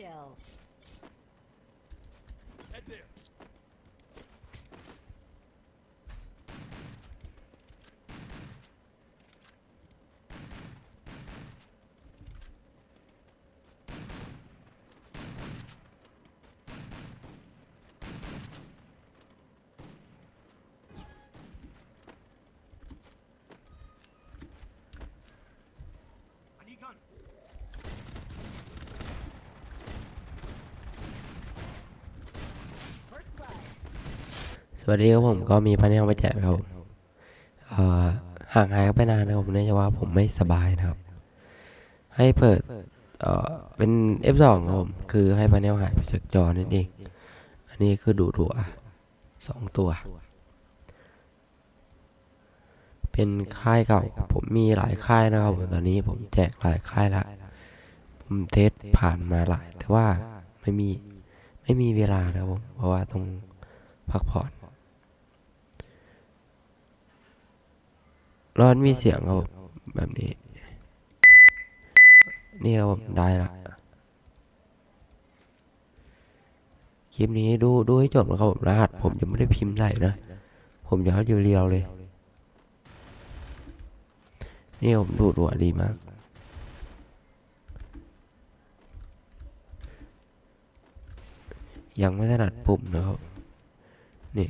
kill. Head there. วัสดีครับผมก็มีพันธุ์มาแจกครับห่างหายไปนานนะครับผมเนื่องจากว่าผมไม่สบายนะครับ ให้เปิดเอ่อเป็น F2 ครับผม คือให้พันธุ์หายไปจากจอนั่นเอง อันนี้คือดูดัวสองตัว เป็นค่ายเก่า ผมมีหลายค่ายนะครับผมตอนนี้ผมแจกหลายค่ายละผมเทสผ่านมาหลาย แต่ว่าไม่มีไม่มีเวลานะครับผมเพราะว่าต้องพักผ่อน ร้อนมีเสียงครับแบบนี้ นี่ครับผมได้ละคลิปนี้ดูดูให้จบนะครับผมรหัสผมยังไม่ได้พิมพ์ใส่นะ ผมจะให้เรียวๆเลย นี่ผมดูดัวดีมาก ยังไม่ถนัดปุ่มนะครับ นี่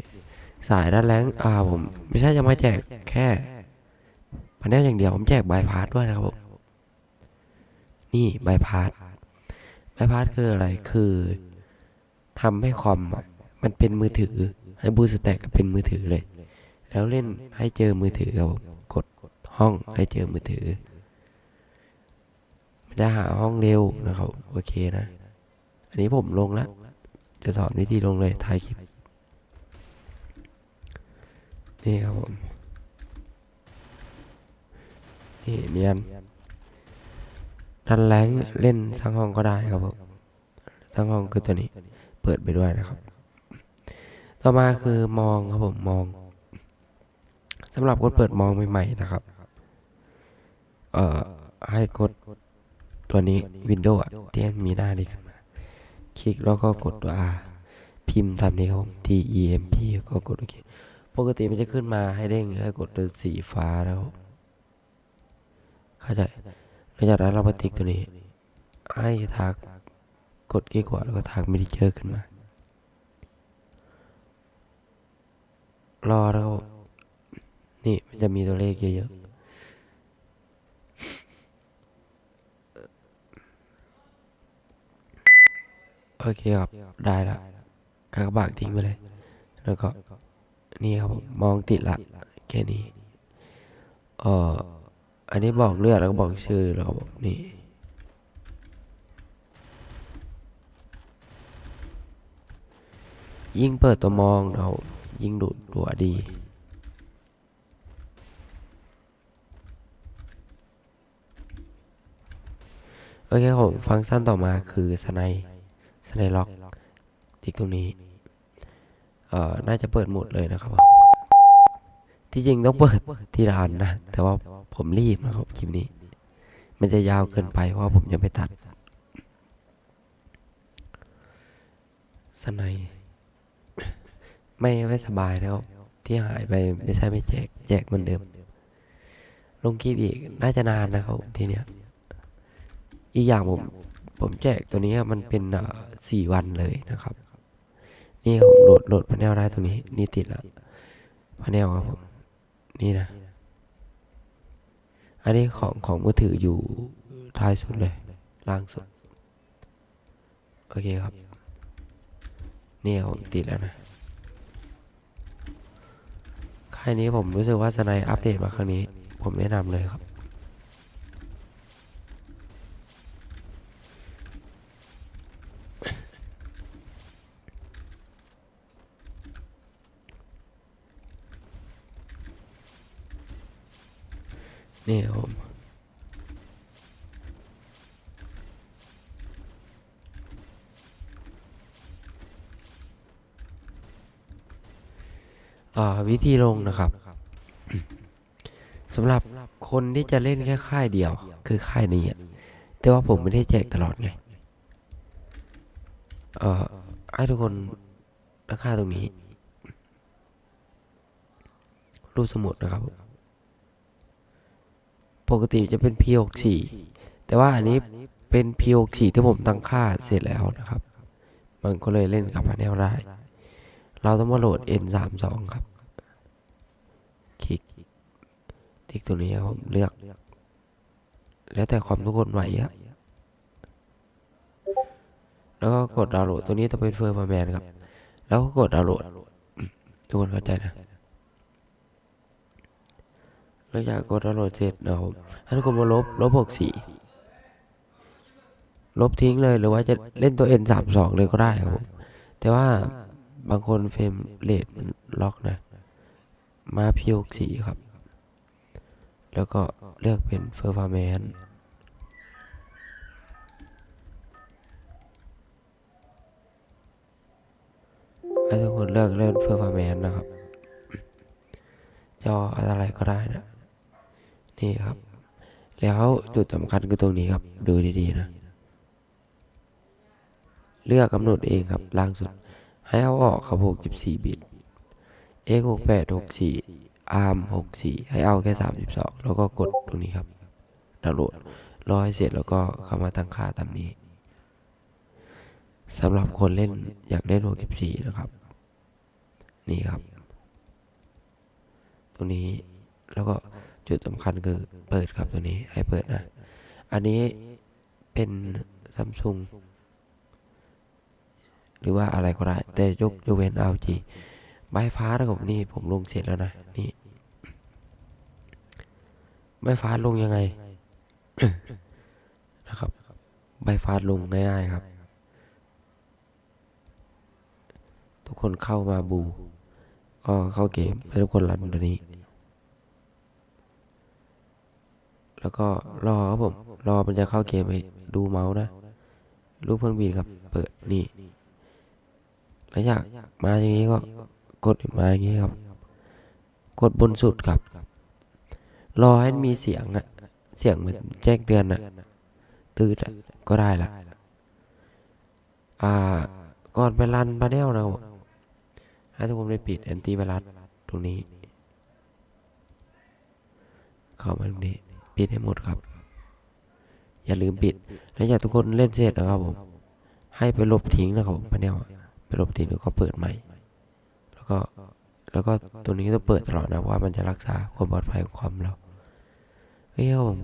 สายด้านแรงอ่าผม ไม่ใช่จะมาแจกแค่ พันแนลอย่างเดียวผมแจกบายพาสด้วยนะครับผมนี่บายพาสบายพาสคืออะไรคือทำให้คอมมันเป็นมือถือ ให้บูสแต็กเป็นมือถือเลย แล้วเล่นให้เจอมือถือครับผมกดห้องให้เจอมือถือ มันจะหาห้องเร็วนะครับโอเคนะ อันนี้ผมลงแล้วจะสอนวิธีลงเลยท้ายคลิปนี่ครับผม นี่ เนียนดันแรงเล่นสร้งห้องก็ได้ครับผมสร้งห้องคือตัวนี้เปิดไปด้วยนะครับ ต่อมาคือมองครับผมมองสำหรับคนเปิดมองใหม่ๆนะครับ เอ่อให้กดตัวนี้ Windows ที่มันมีหน้านี้ขึ้นมา คลิกแล้วก็กดตัว R พิมพ์ทำนี้ครับผม T E M P ก็กดโอเค ปกติมันจะขึ้นมาให้เด้งให้กดตัวสีฟ้าแล้ว เข้าใจหลังจากนั้นเรามาติ๊กตัวนี้ให้ทักกดกี่กว่าแล้วก็ทักมิดิเจอร์ขึ้นมา รอแล้วนี่มันจะมีตัวเลขเยอะๆ โอเคครับ ได้ละกากบากทิ้งไปเลย แล้วก็ นี่ครับผมมองติดละแค่นี้ เอ่อ อันนี้บอกเลือดแล้วก็บอกชื่อแล้วก็บอกนี่ยิ่งเปิดตัวมองเรายิ่งดูดัวดี โอเคครับผมฟังก์ชันต่อมาคือสไนสไนล็อกติ๊กตรงนี้ เอ่อ น่าจะเปิดหมดเลยนะครับ ที่จริงต้องเปิดทีละอันนะ แต่ว่า ผมรีบนะครับคลิปนี้ มันจะยาวเกินไปเพราะผมยังไม่ตัดสไนยไม่ไม่สบายแล้วที่หายไปไม่ใช่ไม่แจกแจกเหมือนเดิม ลงคลิปอีกน่าจะนานนะครับทีเนี้ยอีกอย่างผมผมแจกตัวนี้มันเป็นสี่วันเลยนะครับ นี่ผมโหลดโหลดพาเนลได้ตรงนี้ นี่ติดแล้วพาเนลครับผม นี่นะ อันนี้ของของมือถืออยู่ท้ายสุดเลย ล่างสุด โอเคครับ นี่ผมติดแล้วนะค่ายนี้ผมรู้สึกว่าสไนอัปเดตมาครั้งนี้ ผมแนะนำเลยครับ นี่ผมวิธีลงนะครับสำหรับคนที่จะเล่นแค่ค่ายเดียว คือค่ายนี้แต่ว่าผมไม่ได้แจกตลอดไงเอ่อให้ทุกคนตั้งค่าตรงนี้ รูปสมุดนะครับ ปกติจะเป็น P64 แต่ว่าอันนี้เป็น P64 ที่ผมตั้งค่าเสร็จแล้วนะครับ มันก็เลยเล่นกับพาเนลได้ เราต้องมาโหลด N32 ครับ คลิกติ๊กตัวนี้ผมเลือก แล้วแต่ความทุกคนไหวอะแล้วก็กดดาวน์โหลดตัวนี้จะเป็นเฟอร์มาแมนครับ แล้วก็กดดาวน์โหลด ทุกคนเข้าใจนะ หลังจากกดดาวน์โหลดเสร็จนะครับให้ทุกคนมาลบลบบวกสี่ลบทิ้งเลยหรือว่าจะเล่นตัว N สามสองเลยก็ได้ครับแต่ว่าบางคนเฟรมเรทมันล็อกนะ มาพิวสีครับ แล้วก็เลือกเป็นเฟอร์ฟาร์แมนให้ทุกคนเลือกเล่นเฟอร์ฟาร์แมนนะครับ จออะไรก็ได้นะ นี่ครับ แล้วจุดสำคัญคือตรงนี้ครับ ดูดีๆนะ เลือกกำหนดเองครับล่างสุด ให้เอาออกครับ64 บิต x 68 64 arm 64 ให้เอาแค่ 32 แล้วก็กดตรงนี้ครับดาวน์โหลดรอให้เสร็จแล้วก็เข้ามาตั้งค่าตามนี้สำหรับคนเล่นอยากเล่น64นะครับ นี่ครับ ตรงนี้แล้วก็ จุดสำคัญคือเปิดครับตัวนี้ให้เปิดนะ อันนี้เป็นซัมซุงหรือว่าอะไรก็ได้ แต่ยกยกเว้น LG ใบฟ้านะครับนี่ผมลงเสร็จแล้วนะนี่ใบฟ้าลงยังไงนะครับใบฟ้าลงง่ายๆครับ ทุกคนเข้ามาบูก็เข้าเกมให้ทุกคนรันตัวนี้ แล้วก็รอครับผม รอมันจะเข้าเกมไปดูเมาส์นะ รูปเครื่องบินครับ เปิดนี่แล้วอยากมาอย่างนี้ก็กดมาอย่างนี้ครับ กดบนสุดครับ รอให้มีเสียงอะเสียงเหมือนแจ้งเตือนอะตืดอะก็ได้ละอ่า ก่อนไปรันพาเนลเราให้ทุกคนไปปิดแอนตี้ไวรัสตรงนี้ เข้ามาตรงนี้ ปิดให้หมดครับ อย่าลืมปิด แล้วอยากทุกคนเล่นเสร็จนะครับผม ให้ไปลบทิ้งนะครับผมพาเนลไปลบทิ้งแล้วก็เปิดใหม่ แล้วก็แล้วก็ตัวนี้ต้องเปิดตลอดนะว่ามันจะรักษาความปลอดภัยของคอมเราเฮ้ยครับผม